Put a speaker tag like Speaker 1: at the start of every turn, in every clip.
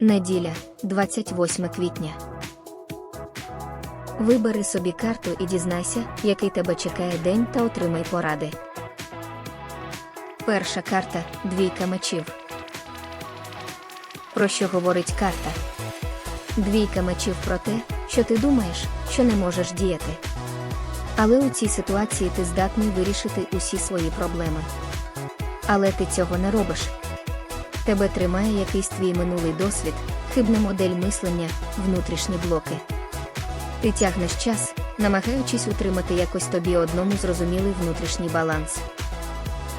Speaker 1: Неділя, 28 квітня. Вибери собі карту і дізнайся, який тебе чекає день та отримай поради. Перша карта двійка мечів. Про що говорить карта? Двійка мечів про те, що ти думаєш, що не можеш діяти. Але у цій ситуації ти здатний вирішити усі свої проблеми. Але ти цього не робиш. Тебе тримає якийсь твій минулий досвід, хибна модель мислення, внутрішні блоки. Ти тягнеш час, намагаючись утримати якось тобі одному зрозумілий внутрішній баланс.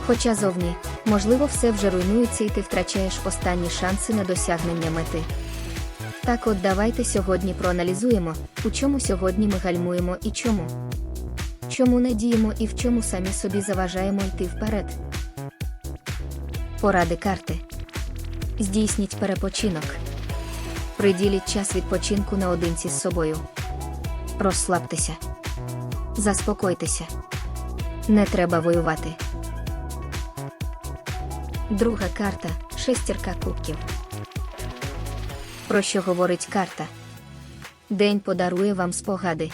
Speaker 1: Хоча зовні, можливо, все вже руйнується і ти втрачаєш останні шанси на досягнення мети. Так от давайте сьогодні проаналізуємо, у чому сьогодні ми гальмуємо і чому. Чому не діємо і в чому самі собі заважаємо йти вперед. Поради карти. Здійсніть перепочинок. Приділіть час відпочинку наодинці з собою. Розслабтеся. Заспокойтеся. Не треба воювати. Друга карта шестірка кубків. Про що говорить карта? День подарує вам спогади.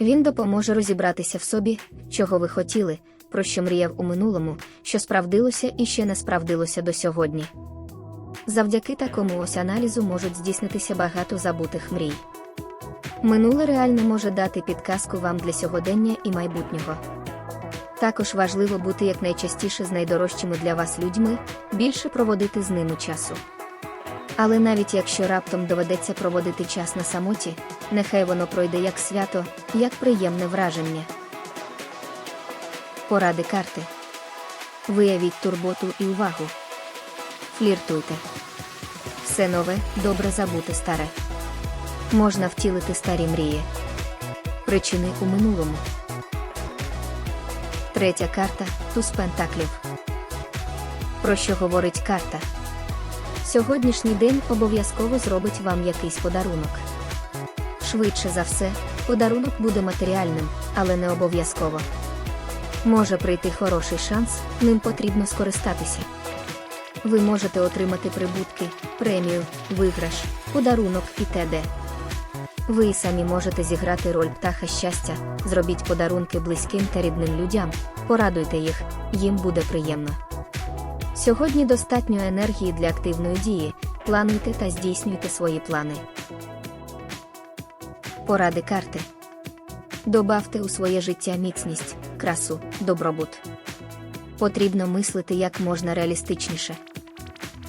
Speaker 1: Він допоможе розібратися в собі, чого ви хотіли, про що мріяв у минулому, що справдилося і ще не справдилося до сьогодні. Завдяки такому ось аналізу можуть здійснитися багато забутих мрій. Минуле реально може дати підказку вам для сьогодення і майбутнього. Також важливо бути якнайчастіше з найдорожчими для вас людьми, більше проводити з ними часу. Але навіть якщо раптом доведеться проводити час на самоті, нехай воно пройде як свято, як приємне враження. Поради карти. Виявіть турботу і увагу. Фліртуйте. Все нове, добре забути старе. Можна втілити старі мрії. Причини у минулому. Третя карта туз пентаклів. Про що говорить карта? Сьогоднішній день обов'язково зробить вам якийсь подарунок. Швидше за все, подарунок буде матеріальним, але не обов'язково. Може прийти хороший шанс, ним потрібно скористатися. Ви можете отримати прибутки, премію, виграш, подарунок і т.д. Ви самі можете зіграти роль птаха щастя, зробіть подарунки близьким та рідним людям, порадуйте їх, їм буде приємно. Сьогодні достатньо енергії для активної дії, плануйте та здійснюйте свої плани. Поради карти. Добавте у своє життя міцність, красу, добробут. Потрібно мислити як можна реалістичніше.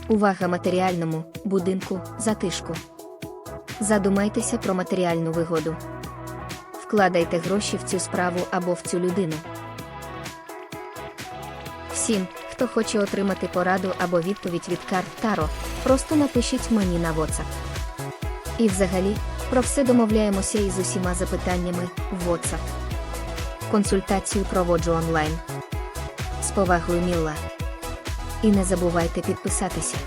Speaker 1: Увага матеріальному, будинку, затишку. Задумайтеся про матеріальну вигоду. Вкладайте гроші в цю справу або в цю людину. Всім, хто хоче отримати пораду або відповідь від карт Таро, просто напишіть мені на WhatsApp. І взагалі, про все домовляємося із усіма запитаннями в WhatsApp. Консультацію проводжу онлайн. З повагою Мілла. І не забувайте підписатися.